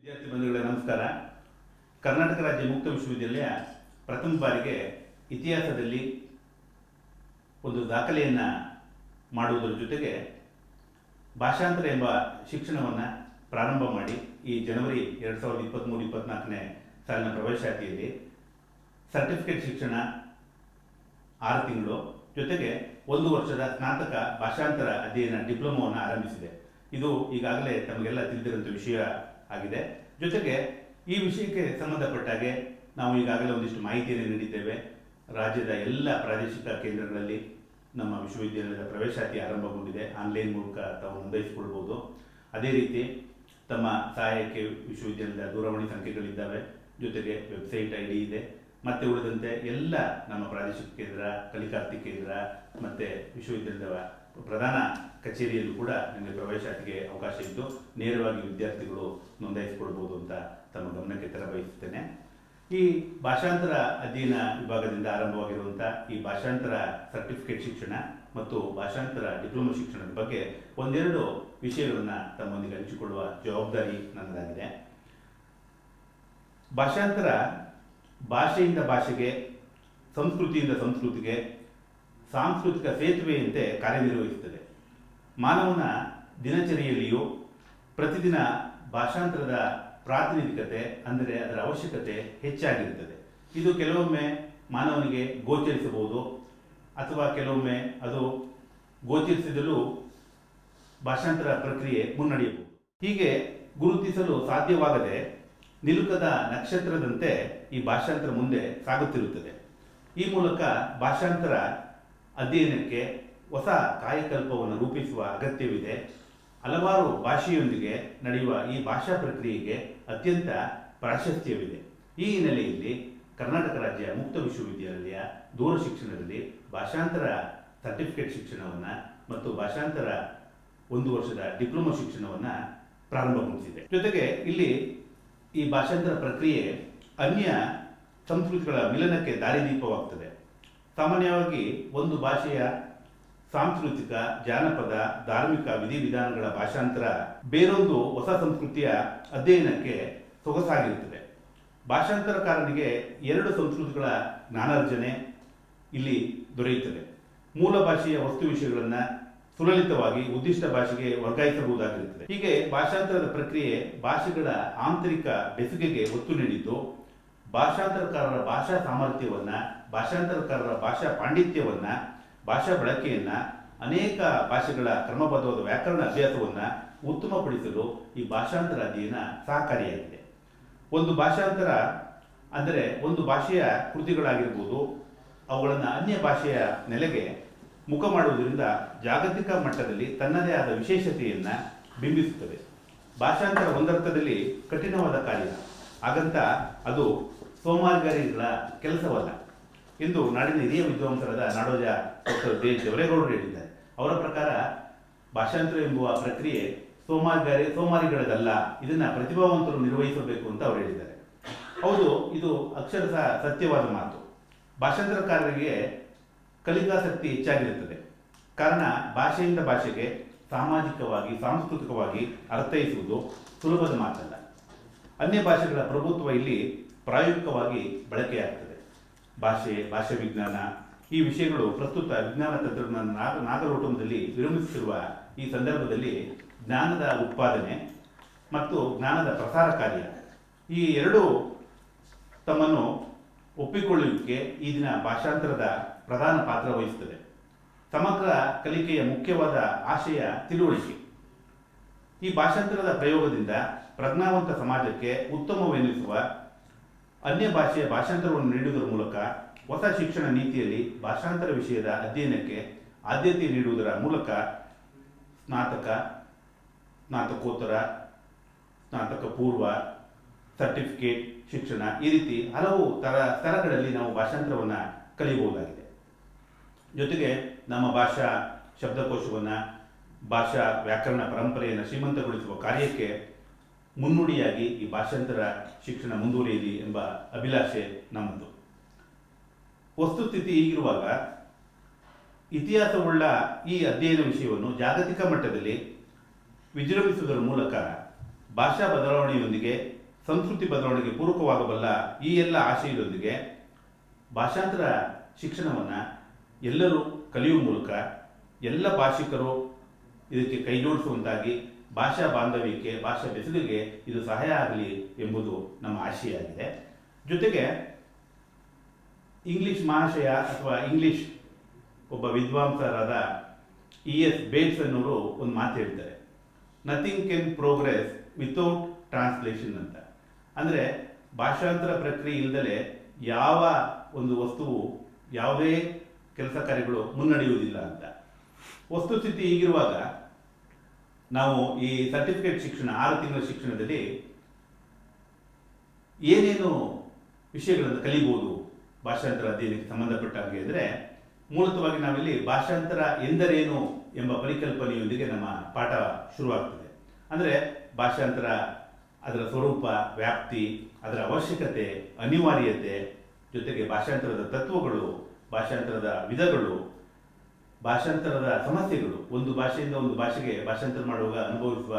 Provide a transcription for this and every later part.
ವಿದ್ಯಾರ್ಥಿ ಬಂಧುಗಳೇ, ನಮಸ್ಕಾರ. ಕರ್ನಾಟಕ ರಾಜ್ಯ ಮುಕ್ತ ವಿಶ್ವವಿದ್ಯಾಲಯ ಪ್ರಥಮ ಬಾರಿಗೆ ಇತಿಹಾಸದಲ್ಲಿ ಒಂದು ದಾಖಲೆಯನ್ನು ಮಾಡುವುದರ ಜೊತೆಗೆ ಭಾಷಾಂತರ ಎಂಬ ಶಿಕ್ಷಣವನ್ನು ಪ್ರಾರಂಭ ಮಾಡಿ ಈ ಜನವರಿ ಎರಡು ಸಾವಿರದ ಇಪ್ಪತ್ತ್ಮೂರು ಇಪ್ಪತ್ತ್ನಾಲ್ಕನೇ ಸಾಲಿನ ಪ್ರವೇಶಾತಿಯಲ್ಲಿ ಸರ್ಟಿಫಿಕೇಟ್ ಶಿಕ್ಷಣ ಆರು ತಿಂಗಳು ಜೊತೆಗೆ ಒಂದು ವರ್ಷದ ಸ್ನಾತಕ ಭಾಷಾಂತರ ಅಧ್ಯಯನ ಡಿಪ್ಲೊಮೋವನ್ನು ಆರಂಭಿಸಿದೆ. ಇದು ಈಗಾಗಲೇ ತಮಗೆಲ್ಲ ತಿಳಿದಿರುವಂಥ ವಿಷಯ. ಆಗಿದೆ. ಜೊತೆಗೆ ಈ ವಿಷಯಕ್ಕೆ ಸಂಬಂಧಪಟ್ಟಾಗೆ ನಾವು ಈಗಾಗಲೇ ಒಂದಿಷ್ಟು ಮಾಹಿತಿಯನ್ನು ನೀಡಿದ್ದೇವೆ. ರಾಜ್ಯದ ಎಲ್ಲ ಪ್ರಾದೇಶಿಕ ಕೇಂದ್ರಗಳಲ್ಲಿ ನಮ್ಮ ವಿಶ್ವವಿದ್ಯಾಲಯದ ಪ್ರವೇಶಾತಿ ಆರಂಭಗೊಂಡಿದೆ. ಆನ್ಲೈನ್ ಮೂಲಕ ತಾವು ನೋಂದಾಯಿಸಿಕೊಳ್ಬೋದು. ಅದೇ ರೀತಿ ತಮ್ಮ ಸಹಾಯಕ್ಕೆ ವಿಶ್ವವಿದ್ಯಾಲಯದ ದೂರವಾಣಿ ಸಂಖ್ಯೆಗಳಿದ್ದಾವೆ. ಜೊತೆಗೆ ವೆಬ್ಸೈಟ್ ಐ ಡಿ ಇದೆ. ಮತ್ತೆ ಉಳಿದಂತೆ ಎಲ್ಲ ನಮ್ಮ ಪ್ರಾದೇಶಿಕ ಕೇಂದ್ರ, ಕಲಿಕಾರ್ತಿ ಕೇಂದ್ರ ಮತ್ತು ವಿಶ್ವವಿದ್ಯಾಲಯದ ಪ್ರಧಾನ ಕಚೇರಿಯಲ್ಲೂ ಕೂಡ ನಿಮಗೆ ಪ್ರವೇಶಾತಿಗೆ ಅವಕಾಶ ಇದ್ದು ನೇರವಾಗಿ ವಿದ್ಯಾರ್ಥಿಗಳು ನೋಂದಾಯಿಸಿಕೊಳ್ಬೋದು ಅಂತ ತಮ್ಮ ಗಮನಕ್ಕೆ ತರಬಯಸುತ್ತೇನೆ. ಈ ಭಾಷಾಂತರ ಅಧ್ಯಯನ ವಿಭಾಗದಿಂದ ಆರಂಭವಾಗಿರುವಂಥ ಈ ಭಾಷಾಂತರ ಸರ್ಟಿಫಿಕೇಟ್ ಶಿಕ್ಷಣ ಮತ್ತು ಭಾಷಾಂತರ ಡಿಪ್ಲೊಮಾ ಶಿಕ್ಷಣದ ಬಗ್ಗೆ ಒಂದೆರಡು ವಿಷಯಗಳನ್ನು ತಮ್ಮೊಂದಿಗೆ ಹಂಚಿಕೊಳ್ಳುವ ಜವಾಬ್ದಾರಿ ನನ್ನದಾಗಿದೆ. ಭಾಷಾಂತರ ಭಾಷೆಯಿಂದ ಭಾಷೆಗೆ, ಸಂಸ್ಕೃತಿಯಿಂದ ಸಂಸ್ಕೃತಿಗೆ ಸಾಂಸ್ಕೃತಿಕ ಸೇತುವೆಯಂತೆ ಕಾರ್ಯನಿರ್ವಹಿಸುತ್ತದೆ. ಮಾನವನ ದಿನಚರಿಯಲ್ಲಿಯೂ ಪ್ರತಿದಿನ ಭಾಷಾಂತರದ ಪ್ರಾತಿನಿಧಿಕತೆ ಅಂದರೆ ಅದರ ಅವಶ್ಯಕತೆ ಹೆಚ್ಚಾಗಿರುತ್ತದೆ. ಇದು ಕೆಲವೊಮ್ಮೆ ಮಾನವನಿಗೆ ಗೋಚರಿಸಬಹುದು ಅಥವಾ ಕೆಲವೊಮ್ಮೆ ಅದು ಗೋಚರಿಸಿದರೂ ಭಾಷಾಂತರ ಪ್ರಕ್ರಿಯೆ ಮುನ್ನಡೆಯಬಹುದು. ಹೀಗೆ ಗುರುತಿಸಲು ಸಾಧ್ಯವಾಗದೆ ನಿಲುಕದ ನಕ್ಷತ್ರದಂತೆ ಈ ಭಾಷಾಂತರ ಮುಂದೆ ಸಾಗುತ್ತಿರುತ್ತದೆ. ಈ ಮೂಲಕ ಭಾಷಾಂತರ ಅಧ್ಯಯನಕ್ಕೆ ಹೊಸ ಕಾಯಕಲ್ಪವನ್ನು ರೂಪಿಸುವ ಅಗತ್ಯವಿದೆ. ಹಲವಾರು ಭಾಷೆಯೊಂದಿಗೆ ನಡೆಯುವ ಈ ಭಾಷಾ ಪ್ರಕ್ರಿಯೆಗೆ ಅತ್ಯಂತ ಪ್ರಾಶಸ್ತ್ಯವಿದೆ. ಈ ಹಿನ್ನೆಲೆಯಲ್ಲಿ ಕರ್ನಾಟಕ ರಾಜ್ಯ ಮುಕ್ತ ವಿಶ್ವವಿದ್ಯಾಲಯ ದೂರ ಶಿಕ್ಷಣದಲ್ಲಿ ಭಾಷಾಂತರ ಸರ್ಟಿಫಿಕೇಟ್ ಶಿಕ್ಷಣವನ್ನು ಮತ್ತು ಭಾಷಾಂತರ ಒಂದು ವರ್ಷದ ಡಿಪ್ಲೊಮಾ ಶಿಕ್ಷಣವನ್ನು ಪ್ರಾರಂಭಗೊಳಿಸಿದೆ. ಜೊತೆಗೆ ಇಲ್ಲಿ ಈ ಭಾಷಾಂತರ ಪ್ರಕ್ರಿಯೆ ಅನ್ಯ ಸಂಸ್ಕೃತಿಗಳ ಮಿಲನಕ್ಕೆ ದಾರಿದೀಪವಾಗ್ತದೆ. ಸಾಮಾನ್ಯವಾಗಿ ಒಂದು ಭಾಷೆಯ ಸಾಂಸ್ಕೃತಿಕ, ಜಾನಪದ, ಧಾರ್ಮಿಕ ವಿಧಿವಿಧಾನಗಳ ಭಾಷಾಂತರ ಬೇರೊಂದು ಹೊಸ ಸಂಸ್ಕೃತಿಯ ಅಧ್ಯಯನಕ್ಕೆ ಸೊಗಸಾಗಿರುತ್ತದೆ. ಭಾಷಾಂತರಕಾರನಿಗೆ ಎರಡು ಸಂಸ್ಕೃತಿಗಳ ಜ್ಞಾನಾರ್ಜನೆ ಇಲ್ಲಿ ದೊರೆಯುತ್ತದೆ. ಮೂಲ ಭಾಷೆಯ ವಸ್ತು ವಿಷಯಗಳನ್ನು ಸುಲಲಿತವಾಗಿ ಉದ್ದಿಷ್ಟ ಭಾಷೆಗೆ ವರ್ಗಾಯಿಸಬಹುದಾಗಿರುತ್ತದೆ. ಹೀಗೆ ಭಾಷಾಂತರದ ಪ್ರಕ್ರಿಯೆ ಭಾಷೆಗಳ ಆಂತರಿಕ ಬೆಸುಗೆಗೆ ಒತ್ತು ನೀಡಿದ್ದು ಭಾಷಾಂತರಕಾರರ ಭಾಷಾ ಸಾಮರ್ಥ್ಯವನ್ನ ಭಾಷಾಂತರಕಾರರ ಭಾಷಾ ಪಾಂಡಿತ್ಯವನ್ನ, ಭಾಷಾ ಬಳಕೆಯನ್ನು, ಅನೇಕ ಭಾಷೆಗಳ ಕ್ರಮಬದ್ಧವಾದ ವ್ಯಾಕರಣ ಅಭ್ಯಾಸವನ್ನು ಉತ್ತಮಪಡಿಸಲು ಈ ಭಾಷಾಂತರ ಅಧ್ಯಯನ ಸಹಕಾರಿಯಾಗಿದೆ. ಒಂದು ಭಾಷಾಂತರ ಅಂದರೆ ಒಂದು ಭಾಷೆಯ ಕೃತಿಗಳಾಗಿರ್ಬೋದು, ಅವುಗಳನ್ನು ಅನ್ಯ ಭಾಷೆಯ ನೆಲೆಗೆ ಮುಖ ಮಾಡುವುದರಿಂದ ಜಾಗತಿಕ ಮಟ್ಟದಲ್ಲಿ ತನ್ನದೇ ಆದ ವಿಶೇಷತೆಯನ್ನು ಬಿಂಬಿಸುತ್ತದೆ. ಭಾಷಾಂತರ ಒಂದರ್ಥದಲ್ಲಿ ಕಠಿಣವಾದ ಕಾರ್ಯ. ಹಾಗಂತ ಅದು ಸೋಮಾರಿಗಾರಿಗಳ ಕೆಲಸವಲ್ಲ. ಎಂದು ನಾಡಿನ ಹಿರಿಯ ವಿದ್ವಾಂಸರಾದ ನಾಡೋಜ ಡಾಕ್ಟರ್ ದೇ ಜವರೇಗೌಡರು ಹೇಳಿದ್ದಾರೆ. ಅವರ ಪ್ರಕಾರ ಭಾಷಾಂತರ ಎಂಬುವ ಪ್ರಕ್ರಿಯೆ ಸೋಮಾರಿಗಾರಿ, ಸೋಮಾರಿಗಳದಲ್ಲ, ಇದನ್ನು ಪ್ರತಿಭಾವಂತರು ನಿರ್ವಹಿಸಬೇಕು ಅಂತ ಅವರು ಹೇಳಿದ್ದಾರೆ. ಹೌದು, ಇದು ಅಕ್ಷರಶಃ ಸತ್ಯವಾದ ಮಾತು. ಭಾಷಾಂತರಕಾರರಿಗೆ ಕಲಿಕಾಸಕ್ತಿ ಹೆಚ್ಚಾಗಿರುತ್ತದೆ. ಕಾರಣ ಭಾಷೆಯಿಂದ ಭಾಷೆಗೆ ಸಾಮಾಜಿಕವಾಗಿ, ಸಾಂಸ್ಕೃತಿಕವಾಗಿ ಅರ್ಥೈಸುವುದು ಸುಲಭದ ಮಾತಲ್ಲ. ಅನ್ಯ ಭಾಷೆಗಳ ಪ್ರಭುತ್ವ ಇಲ್ಲಿ ಪ್ರಾಯೋಗಿಕವಾಗಿ ಬಳಕೆಯಾಗ್ತದೆ. ಭಾಷೆ, ಭಾಷಾ ವಿಜ್ಞಾನ, ಈ ವಿಷಯಗಳು ಪ್ರಸ್ತುತ ವಿಜ್ಞಾನ ತಂತ್ರಜ್ಞಾನ ನಾಗ ನಾಗರೋಟಮದಲ್ಲಿ ವಿರಮಿಸುತ್ತಿರುವ ಈ ಸಂದರ್ಭದಲ್ಲಿ ಜ್ಞಾನದ ಉತ್ಪಾದನೆ ಮತ್ತು ಜ್ಞಾನದ ಪ್ರಸಾರ ಕಾರ್ಯ. ಈ ಎರಡು ತಮ್ಮನ್ನು ಒಪ್ಪಿಕೊಳ್ಳುವಿಕೆ ಈ ದಿನ ಭಾಷಾಂತರದ ಪ್ರಧಾನ ಪಾತ್ರ ವಹಿಸುತ್ತದೆ. ಸಮಗ್ರ ಕಲಿಕೆಯ ಮುಖ್ಯವಾದ ಆಶಯ ತಿಳುವಳಿಕೆ. ಈ ಭಾಷಾಂತರದ ಪ್ರಯೋಗದಿಂದ ಪ್ರಜ್ಞಾವಂತ ಸಮಾಜಕ್ಕೆ ಉತ್ತಮವೆನಿಸುವ ಅನ್ಯ ಭಾಷೆಯ ಭಾಷಾಂತರವನ್ನು ನೀಡುವುದರ ಮೂಲಕ ಹೊಸ ಶಿಕ್ಷಣ ನೀತಿಯಲ್ಲಿ ಭಾಷಾಂತರ ವಿಷಯದ ಅಧ್ಯಯನಕ್ಕೆ ಆದ್ಯತೆ ನೀಡುವುದರ ಮೂಲಕ ಸ್ನಾತಕ, ಸ್ನಾತಕೋತ್ತರ, ಸ್ನಾತಕ ಪೂರ್ವ, ಸರ್ಟಿಫಿಕೇಟ್, ಶಿಕ್ಷಣ ಈ ರೀತಿ ಹಲವು ತರ ಸ್ತರಗಳಲ್ಲಿ ನಾವು ಭಾಷಾಂತರವನ್ನು ಕಲಿಯಬಹುದಾಗಿದೆ. ಜೊತೆಗೆ ನಮ್ಮ ಭಾಷಾ ಶಬ್ದಕೋಶವನ್ನು, ಭಾಷಾ ವ್ಯಾಕರಣ ಪರಂಪರೆಯನ್ನು ಶ್ರೀಮಂತಗೊಳಿಸುವ ಕಾರ್ಯಕ್ಕೆ ಮುನ್ನುಡಿಯಾಗಿ ಈ ಭಾಷಾಂತರ ಶಿಕ್ಷಣ ಮುಂದುವರಿಯಲಿ ಎಂಬ ಅಭಿಲಾಷೆ ನಮ್ಮದು. ವಸ್ತುಸ್ಥಿತಿ ಹೀಗಿರುವಾಗ ಇತಿಹಾಸವುಳ್ಳ ಈ ಅಧ್ಯಯನ ವಿಷಯವನ್ನು ಜಾಗತಿಕ ಮಟ್ಟದಲ್ಲಿ ವಿಜೃಂಭಿಸುವುದರ ಮೂಲಕ ಭಾಷಾ ಬದಲಾವಣೆಯೊಂದಿಗೆ, ಸಂಸ್ಕೃತಿ ಬದಲಾವಣೆಗೆ ಪೂರಕವಾಗಬಲ್ಲ ಈ ಎಲ್ಲ ಆಶಯದೊಂದಿಗೆ ಭಾಷಾಂತರ ಶಿಕ್ಷಣವನ್ನು ಎಲ್ಲರೂ ಕಲಿಯುವ ಮೂಲಕ ಎಲ್ಲ ಭಾಷಿಕರು ಇದಕ್ಕೆ ಕೈ ಜೋಡಿಸುವಂತಾಗಿ ಭಾಷಾ ಬಾಂಧವ್ಯಕ್ಕೆ, ಭಾಷಾ ಬೆಸುಗೆಗೆ ಇದು ಸಹಾಯ ಆಗಲಿ ಎಂಬುದು ನಮ್ಮ ಆಶೆಯಾಗಿದೆ. ಜೊತೆಗೆ ಇಂಗ್ಲಿಷ್ ಮಹಾಶಯ ಅಥವಾ ಇಂಗ್ಲಿಷ್ ಒಬ್ಬ ವಿದ್ವಾಂಸರಾದ ಇ ಎಸ್ ಬೇಟ್ಸ್ ಅನ್ನೋರು ಒಂದು ಮಾತು ಹೇಳ್ತಾರೆ. Nothing can progress without translation ಅಂತ. ಅಂದರೆ ಭಾಷಾಂತರ ಪ್ರಕ್ರಿಯೆ ಇಲ್ಲದಲೇ ಯಾವ ಒಂದು ವಸ್ತುವು ಯಾವುದೇ ಕೆಲಸ ಕಾರ್ಯಗಳು ಮುನ್ನಡೆಯುವುದಿಲ್ಲ ಅಂತ. ವಸ್ತುಸ್ಥಿತಿ ಹೀಗಿರುವಾಗ ನಾವು ಈ ಸರ್ಟಿಫಿಕೇಟ್ ಶಿಕ್ಷಣ, ಆರು ತಿಂಗಳ ಶಿಕ್ಷಣದಲ್ಲಿ ಏನೇನು ವಿಷಯಗಳನ್ನು ಕಲಿಬಹುದು ಭಾಷಾಂತರ ಅಧ್ಯಯನಕ್ಕೆ ಸಂಬಂಧಪಟ್ಟ ಹಾಗೆ ಅಂದರೆ ಮೂಲತವಾಗಿ ನಾವಿಲ್ಲಿ ಭಾಷಾಂತರ ಎಂದರೇನು ಎಂಬ ಪರಿಕಲ್ಪನೆಯೊಂದಿಗೆ ನಮ್ಮ ಪಾಠ ಶುರುವಾಗ್ತದೆ. ಅಂದರೆ ಭಾಷಾಂತರ ಅದರ ಸ್ವರೂಪ, ವ್ಯಾಪ್ತಿ, ಅದರ ಅವಶ್ಯಕತೆ, ಅನಿವಾರ್ಯತೆ, ಜೊತೆಗೆ ಭಾಷಾಂತರದ ತತ್ವಗಳು, ಭಾಷಾಂತರದ ವಿಧಗಳು ಭಾಷಾಂತರದ ಸಮಸ್ಯೆಗಳು. ಒಂದು ಭಾಷೆಯಿಂದ ಒಂದು ಭಾಷೆಗೆ ಭಾಷಾಂತರ ಮಾಡುವಾಗ ಅನುಭವಿಸುವ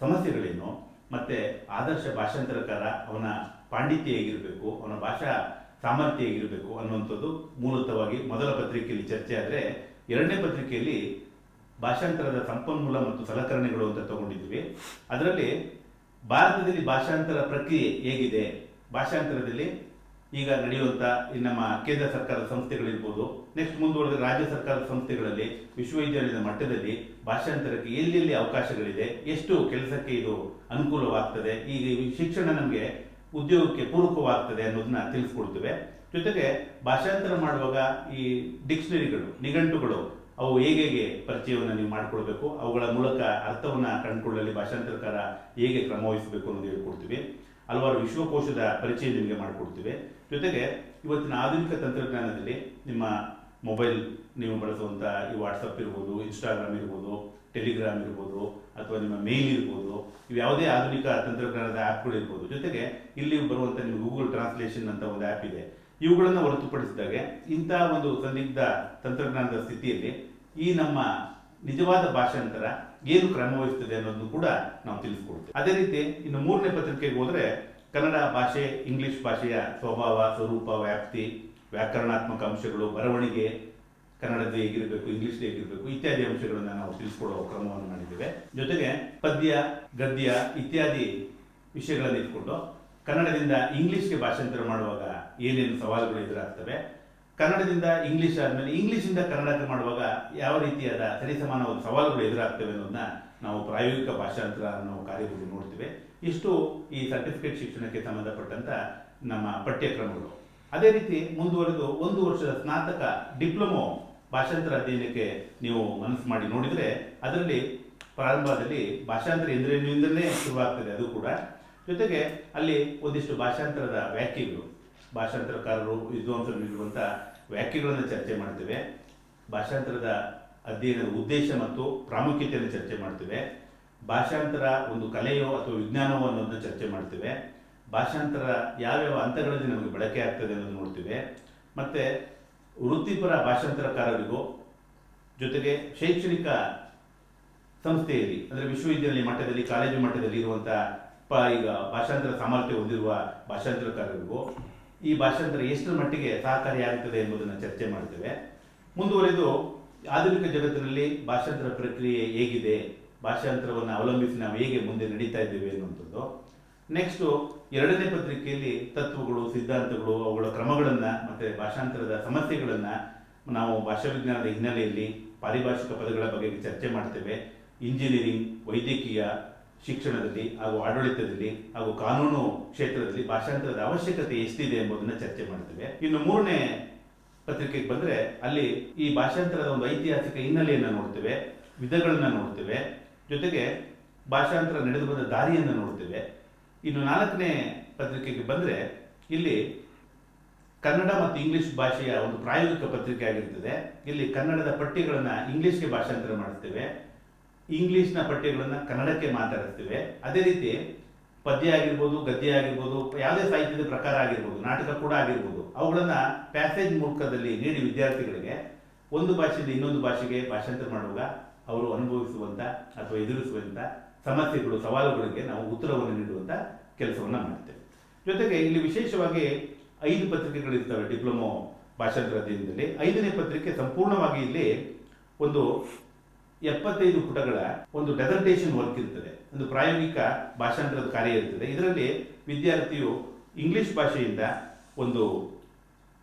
ಸಮಸ್ಯೆಗಳೇನು, ಮತ್ತೆ ಆದರ್ಶ ಭಾಷಾಂತರಕಾರ ಅವನ ಪಾಂಡಿತ್ಯ ಹೇಗಿರಬೇಕು ಅವನ ಭಾಷಾ ಸಾಮರ್ಥ್ಯ ಹೇಗಿರಬೇಕು ಅನ್ನುವಂಥದ್ದು ಮೂಲತವಾಗಿ ಮೊದಲ ಪತ್ರಿಕೆಯಲ್ಲಿ ಚರ್ಚೆ ಆದರೆ, ಎರಡನೇ ಪತ್ರಿಕೆಯಲ್ಲಿ ಭಾಷಾಂತರದ ಸಂಪನ್ಮೂಲ ಮತ್ತು ಸಲಕರಣೆಗಳು ಅಂತ ತಗೊಂಡಿದ್ದೀವಿ ಅದರಲ್ಲಿ ಭಾರತದಲ್ಲಿ ಭಾಷಾಂತರ ಪ್ರಕ್ರಿಯೆ ಹೇಗಿದೆ? ಭಾಷಾಂತರದಲ್ಲಿ ಈಗ ನಡೆಯುವಂಥ ನಮ್ಮ ಕೇಂದ್ರ ಸರ್ಕಾರದ ಸಂಸ್ಥೆಗಳಿರ್ಬೋದು ನೆಕ್ಸ್ಟ್ ಮುಂದುವರೆದ ರಾಜ್ಯ ಸರ್ಕಾರದ ಸಂಸ್ಥೆಗಳಲ್ಲಿ, ವಿಶ್ವವಿದ್ಯಾಲಯದ ಮಟ್ಟದಲ್ಲಿ ಭಾಷಾಂತರಕ್ಕೆ ಎಲ್ಲೆಲ್ಲಿ ಅವಕಾಶಗಳಿದೆ, ಎಷ್ಟು ಕೆಲಸಕ್ಕೆ ಇದು ಅನುಕೂಲವಾಗ್ತದೆ, ಈಗ ಈ ಶಿಕ್ಷಣ ನಮಗೆ ಉದ್ಯೋಗಕ್ಕೆ ಪೂರಕವಾಗ್ತದೆ ಅನ್ನೋದನ್ನ ತಿಳಿಸ್ಕೊಡ್ತೇವೆ. ಜೊತೆಗೆ ಭಾಷಾಂತರ ಮಾಡುವಾಗ ಈ ಡಿಕ್ಷನರಿಗಳು, ನಿಘಂಟುಗಳು, ಅವು ಹೇಗೆ ಪರಿಚಯವನ್ನು ನೀವು ಮಾಡಿಕೊಳ್ಬೇಕು ಅವುಗಳ ಮೂಲಕ ಅರ್ಥವನ್ನು ಕಂಡುಕೊಳ್ಳಲಿ, ಭಾಷಾಂತರಕಾರ ಹೇಗೆ ಕ್ರಮವಹಿಸಬೇಕು ಅನ್ನೋದು ಹೇಳ್ಕೊಡ್ತೀವಿ. ಹಲವಾರು ವಿಶ್ವಕೋಶದ ಪರಿಚಯ ನಿಮಗೆ ಮಾಡಿಕೊಡ್ತೀವಿ. ಜೊತೆಗೆ ಇವತ್ತಿನ ಆಧುನಿಕ ತಂತ್ರಜ್ಞಾನದಲ್ಲಿ ನಿಮ್ಮ ಮೊಬೈಲ್ ನೀವು ಬಳಸುವಂಥ ಈ ವಾಟ್ಸಪ್ ಇರ್ಬೋದು ಇನ್ಸ್ಟಾಗ್ರಾಮ್ ಇರ್ಬೋದು ಟೆಲಿಗ್ರಾಮ್ ಇರ್ಬೋದು, ಅಥವಾ ನಿಮ್ಮ ಮೇಲ್ ಇರ್ಬೋದು, ಇವು ಯಾವುದೇ ಆಧುನಿಕ ತಂತ್ರಜ್ಞಾನದ ಆ್ಯಪ್ಗಳು ಇರ್ಬೋದು. ಜೊತೆಗೆ ಇಲ್ಲಿ ಬರುವಂಥ ನಿಮ್ಮ ಗೂಗಲ್ ಟ್ರಾನ್ಸ್ಲೇಷನ್ ಅಂತ ಒಂದು ಆ್ಯಪ್ ಇದೆ. ಇವುಗಳನ್ನು ಹೊರತುಪಡಿಸಿದಾಗೆ ಇಂಥ ಒಂದು ಸಂದಿಗ್ಧ ತಂತ್ರಜ್ಞಾನದ ಸ್ಥಿತಿಯಲ್ಲಿ ಈ ನಮ್ಮ ನಿಜವಾದ ಭಾಷಾಂತರ ಏನು ಕ್ರಮವಹಿಸ್ತದೆ ಅನ್ನೋದನ್ನು ಕೂಡ ನಾವು ತಿಳಿಸ್ಕೊಡ್ತೇವೆ. ಅದೇ ರೀತಿ ಇನ್ನು ಮೂರನೇ ಪತ್ರಿಕೆಗೆ ಹೋದರೆ ಕನ್ನಡ ಭಾಷೆ, ಇಂಗ್ಲಿಷ್ ಭಾಷೆಯ ಸ್ವಭಾವ, ಸ್ವರೂಪ, ವ್ಯಾಪ್ತಿ, ವ್ಯಾಕರಣಾತ್ಮಕ ಅಂಶಗಳು, ಬರವಣಿಗೆ ಕನ್ನಡದ ಹೇಗಿರಬೇಕು ಇಂಗ್ಲಿಷ್ ಹೇಗಿರಬೇಕು, ಇತ್ಯಾದಿ ಅಂಶಗಳನ್ನು ನಾವು ತಿಳಿಸ್ಕೊಡುವ ಕ್ರಮವನ್ನು ಮಾಡಿದ್ದೇವೆ. ಜೊತೆಗೆ ಪದ್ಯ, ಗದ್ಯ ಇತ್ಯಾದಿ ವಿಷಯಗಳನ್ನು ಇಟ್ಕೊಂಡು ಕನ್ನಡದಿಂದ ಇಂಗ್ಲಿಷ್ಗೆ ಭಾಷಾಂತರ ಮಾಡುವಾಗ ಏನೇನು ಸವಾಲುಗಳು ಎದುರಾಗ್ತವೆ, ಕನ್ನಡದಿಂದ ಇಂಗ್ಲಿಷ್ ಆದಮೇಲೆ ಇಂಗ್ಲಿಷಿಂದ ಕನ್ನಡಕ್ಕೆ ಮಾಡುವಾಗ ಯಾವ ರೀತಿಯಾದ ಸರಿಸಮಾನವಾದ ಸವಾಲುಗಳು ಎದುರಾಗ್ತವೆ ಅನ್ನೋದನ್ನ ನಾವು ಪ್ರಾಯೋಗಿಕ ಭಾಷಾಂತರ ಅನ್ನೋ ಕಾರ್ಯದಲ್ಲಿ ನೋಡ್ತೇವೆ. ಇಷ್ಟು ಈ ಸರ್ಟಿಫಿಕೇಟ್ ಶಿಕ್ಷಣಕ್ಕೆ ಸಂಬಂಧಪಟ್ಟಂತ ನಮ್ಮ ಪಠ್ಯಕ್ರಮಗಳು. ಅದೇ ರೀತಿ ಮುಂದುವರೆದು ಒಂದು ವರ್ಷದ ಸ್ನಾತಕ ಡಿಪ್ಲೊಮೊ ಭಾಷಾಂತರ ಅಧ್ಯಯನಕ್ಕೆ ನೀವು ಮನಸ್ಸು ಮಾಡಿ ನೋಡಿದರೆ ಅದರಲ್ಲಿ ಪ್ರಾರಂಭದಲ್ಲಿ ಭಾಷಾಂತರ ಎಂದ್ರೇನಿಂದಲೇ ಶುರುವಾಗ್ತದೆ, ಅದು ಕೂಡ. ಜೊತೆಗೆ ಅಲ್ಲಿ ಒಂದಿಷ್ಟು ಭಾಷಾಂತರದ ವ್ಯಾಖ್ಯೆಗಳು. ಭಾಷಾಂತರಕಾರರು, ವಿದ್ವಾಂಸರು ನೀಡುವಂಥ ವ್ಯಾಖ್ಯೆಗಳನ್ನು ಚರ್ಚೆ ಮಾಡ್ತೇವೆ. ಭಾಷಾಂತರದ ಅಧ್ಯಯನದ ಉದ್ದೇಶ ಮತ್ತು ಪ್ರಾಮುಖ್ಯತೆಯನ್ನು ಚರ್ಚೆ ಮಾಡ್ತೇವೆ. ಭಾಷಾಂತರ ಒಂದು ಕಲೆಯೋ ಅಥವಾ ವಿಜ್ಞಾನವೋ ಅನ್ನೋದನ್ನ ಚರ್ಚೆ ಮಾಡ್ತೇವೆ. ಭಾಷಾಂತರ ಯಾವ್ಯಾವ ಹಂತಗಳಲ್ಲಿ ನಮಗೆ ಬಳಕೆ ಆಗ್ತದೆ ಅನ್ನೋದು ನೋಡ್ತೇವೆ. ಮತ್ತು ವೃತ್ತಿಪರ ಭಾಷಾಂತರಕಾರರಿಗೂ ಜೊತೆಗೆ ಶೈಕ್ಷಣಿಕ ಸಂಸ್ಥೆಯಲ್ಲಿ, ಅಂದರೆ ವಿಶ್ವವಿದ್ಯಾಲಯ ಮಟ್ಟದಲ್ಲಿ, ಕಾಲೇಜು ಮಟ್ಟದಲ್ಲಿ ಇರುವಂಥ ಪ, ಈಗ ಭಾಷಾಂತರ ಸಾಮರ್ಥ್ಯ ಹೊಂದಿರುವ ಭಾಷಾಂತರಕಾರರಿಗೂ ಈ ಭಾಷಾಂತರ ಎಷ್ಟರ ಮಟ್ಟಿಗೆ ಸಹಕಾರಿಯಾಗುತ್ತದೆ ಎಂಬುದನ್ನು ಚರ್ಚೆ ಮಾಡ್ತೇವೆ. ಮುಂದುವರೆದು ಆಧುನಿಕ ಜಗತ್ತಿನಲ್ಲಿ ಭಾಷಾಂತರ ಪ್ರಕ್ರಿಯೆ ಹೇಗಿದೆ, ಭಾಷಾಂತರವನ್ನು ಅವಲಂಬಿಸಿ ನಾವು ಹೇಗೆ ಮುಂದೆ ನಡೀತಾ ಇದ್ದೇವೆ ಅನ್ನುವಂಥದ್ದು ನೆಕ್ಸ್ಟು ಎರಡನೇ ಪತ್ರಿಕೆಯಲ್ಲಿ ತತ್ವಗಳು, ಸಿದ್ಧಾಂತಗಳು, ಅವುಗಳ ಕ್ರಮಗಳನ್ನು ಮತ್ತು ಭಾಷಾಂತರದ ಸಮಸ್ಯೆಗಳನ್ನು ನಾವು ಭಾಷಾ ವಿಜ್ಞಾನದ ಹಿನ್ನೆಲೆಯಲ್ಲಿ ಪಾರಿಭಾಷಿಕ ಪದಗಳ ಬಗ್ಗೆ ಚರ್ಚೆ ಮಾಡ್ತೇವೆ. ಇಂಜಿನಿಯರಿಂಗ್ ವೈದ್ಯಕೀಯ ಶಿಕ್ಷಣದಲ್ಲಿ ಹಾಗೂ ಆಡಳಿತದಲ್ಲಿ ಹಾಗೂ ಕಾನೂನು ಕ್ಷೇತ್ರದಲ್ಲಿ ಭಾಷಾಂತರದ ಅವಶ್ಯಕತೆ ಎಷ್ಟಿದೆ ಎಂಬುದನ್ನು ಚರ್ಚೆ ಮಾಡ್ತೇವೆ. ಇನ್ನು ಮೂರನೇ ಪತ್ರಿಕೆಗೆ ಬಂದರೆ ಅಲ್ಲಿ ಈ ಭಾಷಾಂತರದ ಒಂದು ಐತಿಹಾಸಿಕ ಹಿನ್ನೆಲೆಯನ್ನು ನೋಡ್ತೇವೆ, ವಿಧಗಳನ್ನು ನೋಡ್ತೇವೆ, ಜೊತೆಗೆ ಭಾಷಾಂತರ ನಡೆದು ಬಂದ ದಾರಿಯನ್ನು ನೋಡ್ತೇವೆ. ಇನ್ನು ನಾಲ್ಕನೇ ಪತ್ರಿಕೆಗೆ ಬಂದರೆ ಇಲ್ಲಿ ಕನ್ನಡ ಮತ್ತು ಇಂಗ್ಲಿಷ್ ಭಾಷೆಯ ಒಂದು ಪ್ರಾಯೋಗಿಕ ಪತ್ರಿಕೆ ಆಗಿರ್ತದೆ. ಇಲ್ಲಿ ಕನ್ನಡದ ಪಠ್ಯಗಳನ್ನು ಇಂಗ್ಲಿಷ್ಗೆ ಭಾಷಾಂತರ ಮಾಡ್ತೇವೆ ಇಂಗ್ಲಿಷ್ನ ಪಠ್ಯಗಳನ್ನು ಕನ್ನಡಕ್ಕೆ ಮಾತಾಡಿಸ್ತೇವೆ. ಅದೇ ರೀತಿ ಪದ್ಯ ಆಗಿರ್ಬೋದು, ಗದ್ಯ ಆಗಿರ್ಬೋದು, ಯಾವುದೇ ಸಾಹಿತ್ಯದ ಪ್ರಕಾರ ಆಗಿರ್ಬೋದು, ನಾಟಕ ಕೂಡ ಆಗಿರ್ಬೋದು, ಅವುಗಳನ್ನು ಪ್ಯಾಸೇಜ್ ಮೂಲಕದಲ್ಲಿ ನೀಡಿ ವಿದ್ಯಾರ್ಥಿಗಳಿಗೆ ಒಂದು ಭಾಷೆಯಿಂದ ಇನ್ನೊಂದು ಭಾಷೆಗೆ ಭಾಷಾಂತರ ಮಾಡುವಾಗ ಅವರು ಅನುಭವಿಸುವಂಥ ಅಥವಾ ಎದುರಿಸುವಂಥ ಸಮಸ್ಯೆಗಳು, ಸವಾಲುಗಳಿಗೆ ನಾವು ಉತ್ತರವನ್ನು ನೀಡುವಂಥ ಕೆಲಸವನ್ನು ಮಾಡ್ತೇವೆ. ಜೊತೆಗೆ ಇಲ್ಲಿ ವಿಶೇಷವಾಗಿ ಐದು ಪತ್ರಿಕೆಗಳಿರ್ತವೆ, ಡಿಪ್ಲೊಮೊ ಭಾಷಾಂತರ ದಿನದಲ್ಲಿ. ಐದನೇ ಪತ್ರಿಕೆ ಸಂಪೂರ್ಣವಾಗಿ ಇಲ್ಲಿ ಒಂದು ಎಪ್ಪತ್ತೈದು ಪುಟಗಳ ಒಂದು ಡೆಸರ್ಟೇಷನ್ ವರ್ಕ್ ಇರ್ತದೆ. ಒಂದು ಪ್ರಾಯೋಗಿಕ ಭಾಷಾಂತರದ ಕಾರ್ಯ ಇರ್ತದೆ. ಇದರಲ್ಲಿ ವಿದ್ಯಾರ್ಥಿಯು ಇಂಗ್ಲಿಷ್ ಭಾಷೆಯಿಂದ ಒಂದು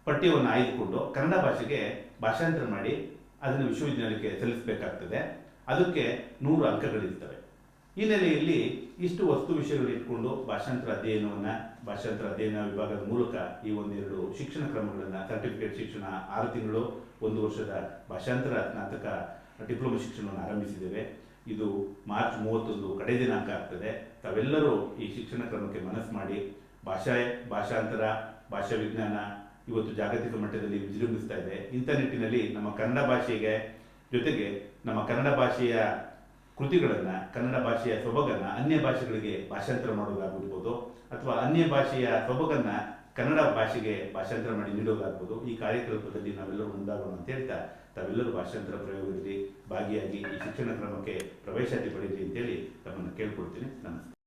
ಪಠ್ಯವನ್ನು ಆಯ್ದುಕೊಂಡು ಕನ್ನಡ ಭಾಷೆಗೆ ಭಾಷಾಂತರ ಮಾಡಿ ಅದನ್ನು ವಿಶ್ವವಿದ್ಯಾಲಯಕ್ಕೆ ಸಲ್ಲಿಸಬೇಕಾಗ್ತದೆ. ಅದಕ್ಕೆ ನೂರು ಅಂಕಗಳಿರ್ತವೆ. ಈ ನೆಲೆಯಲ್ಲಿ ಇಷ್ಟು ವಸ್ತು ವಿಷಯಗಳು ಇಟ್ಕೊಂಡು ಭಾಷಾಂತರ ಅಧ್ಯಯನವನ್ನು, ಭಾಷಾಂತರ ಅಧ್ಯಯನ ವಿಭಾಗದ ಮೂಲಕ ಈ ಒಂದೆರಡು ಶಿಕ್ಷಣ ಕ್ರಮಗಳನ್ನು ಸರ್ಟಿಫಿಕೇಟ್ ಶಿಕ್ಷಣ, ಆರು ತಿಂಗಳು, ಒಂದು ವರ್ಷದ ಭಾಷಾಂತರ ಸ್ನಾತಕ ಡಿಪ್ಲೊಮಾ ಶಿಕ್ಷಣವನ್ನು ಆರಂಭಿಸಿದ್ದೇವೆ. ಇದು ಮಾರ್ಚ್ ಮೂವತ್ತೊಂದು ಕಡೆ ದಿನಾಂಕ ಆಗ್ತದೆ. ತಾವೆಲ್ಲರೂ ಈ ಶಿಕ್ಷಣ ಕ್ರಮಕ್ಕೆ ಮನಸ್ಸು ಮಾಡಿ, ಭಾಷಾ, ಭಾಷಾಂತರ, ಭಾಷಾ ವಿಜ್ಞಾನ, ಇವತ್ತು ಜಾಗತಿಕ ಮಟ್ಟದಲ್ಲಿ ವಿಜೃಂಭಿಸ್ತಾ ಇದೆ. ಇಂಥ ನಿಟ್ಟಿನಲ್ಲಿ ನಮ್ಮ ಕನ್ನಡ ಭಾಷೆಗೆ ಜೊತೆಗೆ ನಮ್ಮ ಕನ್ನಡ ಭಾಷೆಯ ಕೃತಿಗಳನ್ನು, ಕನ್ನಡ ಭಾಷೆಯ ಸೊಬಗನ್ನು ಅನ್ಯ ಭಾಷೆಗಳಿಗೆ ಭಾಷಾಂತರ ಮಾಡೋದಾಗಿರ್ಬೋದು ಅಥವಾ ಅನ್ಯ ಭಾಷೆಯ ಸೊಬಗನ್ನು ಕನ್ನಡ ಭಾಷೆಗೆ ಭಾಷಾಂತರ ಮಾಡಿ ನೀಡೋದಾಗ್ಬೋದು, ಈ ಕಾರ್ಯಕ್ರಮದಲ್ಲಿ ನಾವೆಲ್ಲರೂ ಮುಂದಾಗೋಣ ಅಂತ ಹೇಳ್ತಾ ತಾವೆಲ್ಲರೂ ಭಾಷಾಂತರ ಪ್ರಯೋಗದಲ್ಲಿ ಭಾಗಿಯಾಗಿ ಈ ಶಿಕ್ಷಣ ಕ್ರಮಕ್ಕೆ ಪ್ರವೇಶಾತಿ ಪಡೆಯಿರಿ ಅಂತೇಳಿ ತಮ್ಮನ್ನು ಕೇಳ್ಕೊಡ್ತೀನಿ ನಮಸ್ಕಾರ